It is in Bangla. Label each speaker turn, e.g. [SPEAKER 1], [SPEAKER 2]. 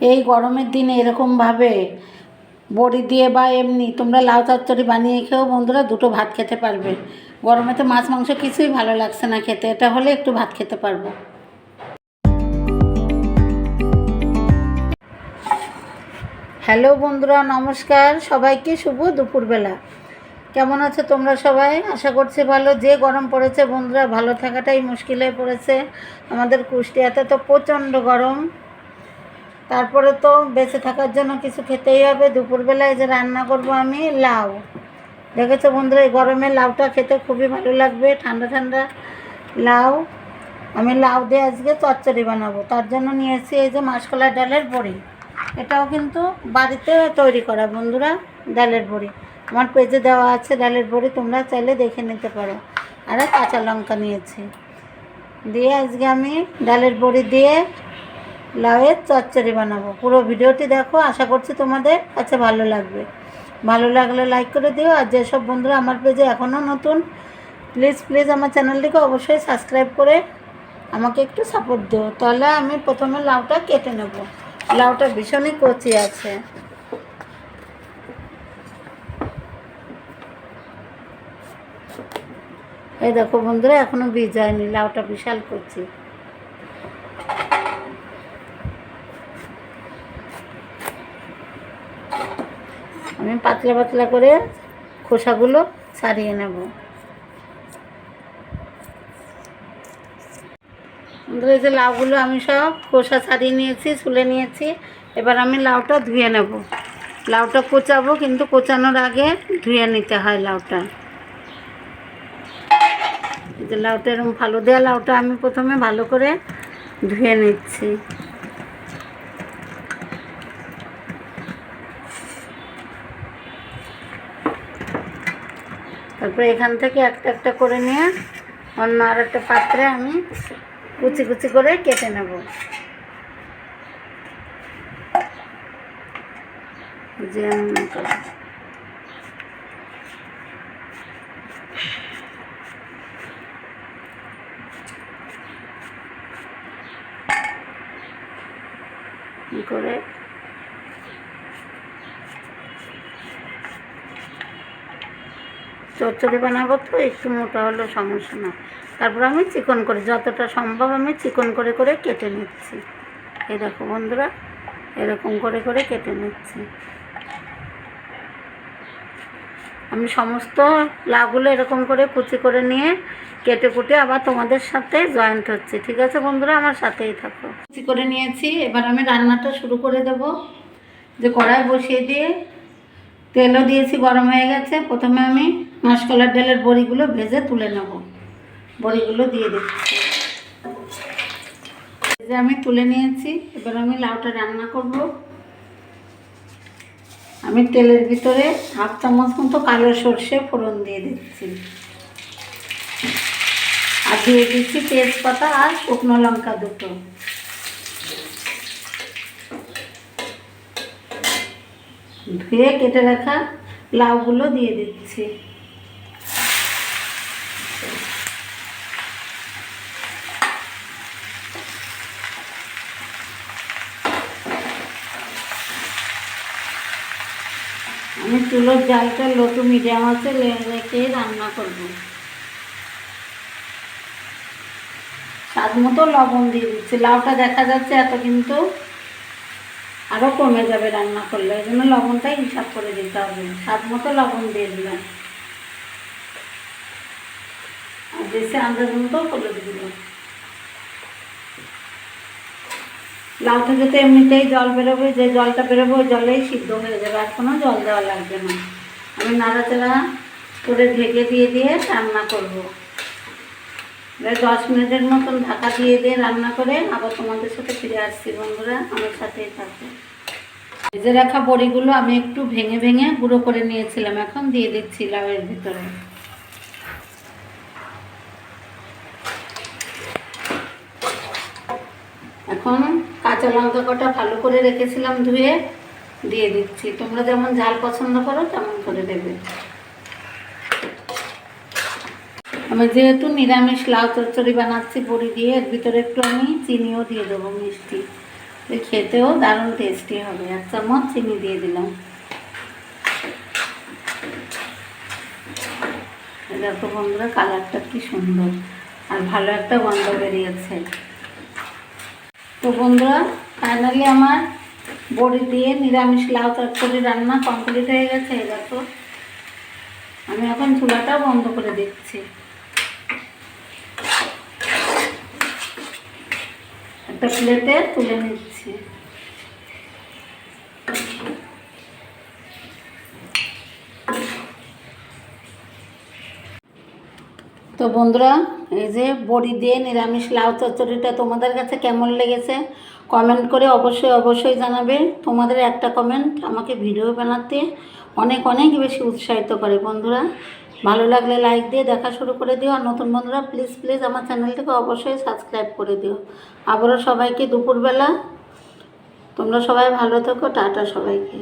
[SPEAKER 1] এই গরমের দিনে এরকমভাবে বড়ি দিয়ে বা এমনি তোমরা লাউ চচ্চড়ি বানিয়ে খেয়েও বন্ধুরা দুটো ভাত খেতে পারবে। গরমে তো মাছ, মাংস কিছুই ভালো লাগছে না খেতে, এটা হলে একটু ভাত খেতে পারব। হ্যালো বন্ধুরা, নমস্কার। সবাইকে শুভ দুপুরবেলা। কেমন আছো তোমরা সবাই? আশা করছি ভালো। যে গরম পড়েছে বন্ধুরা, ভালো থাকাটাই মুশকিল হয়ে পড়েছে। আমাদের কুষ্টিয়াতে তো প্রচণ্ড গরম। তারপরে তো বেঁচে থাকার জন্য কিছু খেতেই হবে। দুপুরবেলায় যে রান্না করব আমি, লাউ। দেখেছ বন্ধুরা, এই গরমে লাউটা খেতে খুবই ভালো লাগবে, ঠান্ডা ঠান্ডা লাউ। আমি লাউ দিয়ে আজকে চচ্চড়ি বানাবো, তার জন্য নিয়েছি এই যে মাসকলার ডালের বড়ি। এটাও কিন্তু বাড়িতে তৈরি করা বন্ধুরা, ডালের বড়ি। আমার পেজে দেওয়া আছে ডালের বড়ি, তোমরা চাইলে দেখে নিতে পারো। আর কাঁচা লঙ্কা নিয়েছি। দিয়ে আজকে আমি ডালের বড়ি দিয়ে লাউয়ের চচ্চড়ি বানাবো। পুরো ভিডিওটি দেখো, আশা করছি তোমাদের কাছে ভালো লাগবে। ভালো লাগলে লাইক করে দিও, আর যেসব বন্ধুরা আমার পেজে এখনও নতুন প্লিজ প্লিজ আমার চ্যানেলটিকে অবশ্যই সাবস্ক্রাইব করে আমাকে একটু সাপোর্ট দিও। তাহলে আমি প্রথমে লাউটা কেটে নেব। লাউটা ভীষণই কচি আছে। এই দেখো বন্ধুরা, এখনও বীজ হয়নি লাউটা বিশাল কচি। আমি পাতলা পাতলা করে খোসাগুলো ছাড়িয়ে নেব। এই যে লাউগুলো আমি সব খোসা ছাড়িয়ে নিয়েছি, ছুলে নিয়েছি। এবার আমি লাউটা ধুয়ে নেব। লাউটা কোচাবো, কিন্তু কোচানোর আগে ধুয়ে নিতে হয় লাউটা। লাউটা এরকম ভালো দেওয়া লাউটা আমি প্রথমে ভালো করে ধুয়ে নিচ্ছি। তারপরে এখান থেকে একটা একটা করে নিয়ে অন্য আর একটা পাত্রে আমি কুচি কুচি করে কেটে নেব যেমন করে। এই করে চচ্চড়ি বানাবো তো একটু মোটা হলেও সমস্যা না। তারপর আমি চিকন করে, যতটা সম্ভব আমি চিকন করে করে কেটে নিচ্ছি। দেখো বন্ধুরা, এরকম করে করে কেটে নিচ্ছি। আমি সমস্ত লাগুলো এরকম করে কুচি করে নিয়ে কেটে কুটে আবার তোমাদের সাথে জয়েন্ট হচ্ছে। ঠিক আছে বন্ধুরা, আমার সাথেই থাকো। কুচি করে নিয়েছি, এবার আমি রান্নাটা শুরু করে দেব। যে কড়াই বসিয়ে দিয়ে তেলও দিয়েছি, গরম হয়ে গেছে। প্রথমে আমি মাসকলার ডালের বড়িগুলো ভেজে তুলে নেব। বড়িগুলো দিয়ে দিচ্ছি। যে আমি তুলে নিয়েছি। এবার আমি লাউটা রান্না করব। আমি তেলের ভিতরে হাফ চামচ মতো কালো সর্ষে ফোড়ন দিয়ে দিচ্ছি। আর দিয়ে দিচ্ছি তেজপাতা আর শুকনো লঙ্কা দুটো। ধুয়ে কেটে রাখা লাউগুলো দিয়ে দিচ্ছি। আমি চুলোর জালটা লোটু মিডিয়াম আছে রেখে রান্না করব। স্বাদ মতো লবণ দিয়ে দিচ্ছি। লাউটা দেখা যাচ্ছে এত কিন্তু আরও কমে যাবে রান্না করলে ওই জন্য লবণটাই হিসাব করে দিতে হবে। স্বাদ মতো লবণ দিয়ে দিলাম। আর বেশি আন্দাজ মতো হলুদ দিলাম। লাউ থেকে তো এমনিতেই জল বেরোবে, যে জলটা বেরোবে ওই জলেই সিদ্ধ হয়ে যাবে, আর কোনো জল দেওয়া লাগবে না। আমি নাড়াচাড়া করে ঢেকে দিয়ে দিয়ে রান্না করব। দশ মিনিটের মতন ঢাকা দিয়ে দিয়ে রান্না করে আবার তোমাদের সাথে ফিরে আসছি, বন্ধুরা। আমার সাথেই থাকো। ভেজে রাখা বড়িগুলো আমি একটু ভেঙে ভেঙে গুঁড়ো করে নিয়েছিলাম, এখন দিয়ে দিচ্ছি লাউয়ের ভিতরে। এখন কাঁচা লঙ্কা কটা ভালো করে রেখেছিলাম ধুয়ে দিয়ে দিচ্ছি। তোমরা যেমন ঝাল পছন্দ করো, তেমন করে দেবে। আমি যেহেতু নিরামিষ লাউ চচ্চড়ি বানাচ্ছি, বড়ি দিয়ে, এর ভিতরে একটু আমি চিনিও দিয়ে দেবো মিষ্টি। খেতেও দারুণ টেস্টি হবে। এক চামচ চিনি দিয়ে দিলাম। দেখো বন্ধুরা, কালারটা কি সুন্দর। আর ভালো একটা গন্ধ বেরিয়েছে। তো বন্ধুরা ফাইনালি আমার বড়ি দিয়ে নিরামিষ লাউ তরকারি রান্না কমপ্লিট হয়ে গেছে। দেখো আমি এখন চুলাটা বন্ধ করে দিচ্ছি। একটা প্লেটে তুলে নিচ্ছি। তো বন্ধুরা, এই যে বড়ি দিয়ে নিরামিষ লাউ চচ্চড়িটা তোমাদের কাছে কেমন লেগেছে কমেন্ট করে অবশ্যই অবশ্যই জানাবে। তোমাদের একটা কমেন্ট আমাকে ভিডিও বানাতে অনেক অনেক বেশি উৎসাহিত করে বন্ধুরা। ভালো লাগলে লাইক দিয়ে দেখা শুরু করে দিও। আর নতুন বন্ধুরা প্লিজ প্লিজ আমার চ্যানেলটিকে অবশ্যই সাবস্ক্রাইব করে দিও। আবারও সবাইকে দুপুরবেলা। তোমরা সবাই ভালো থেকো। টাটা সবাইকে।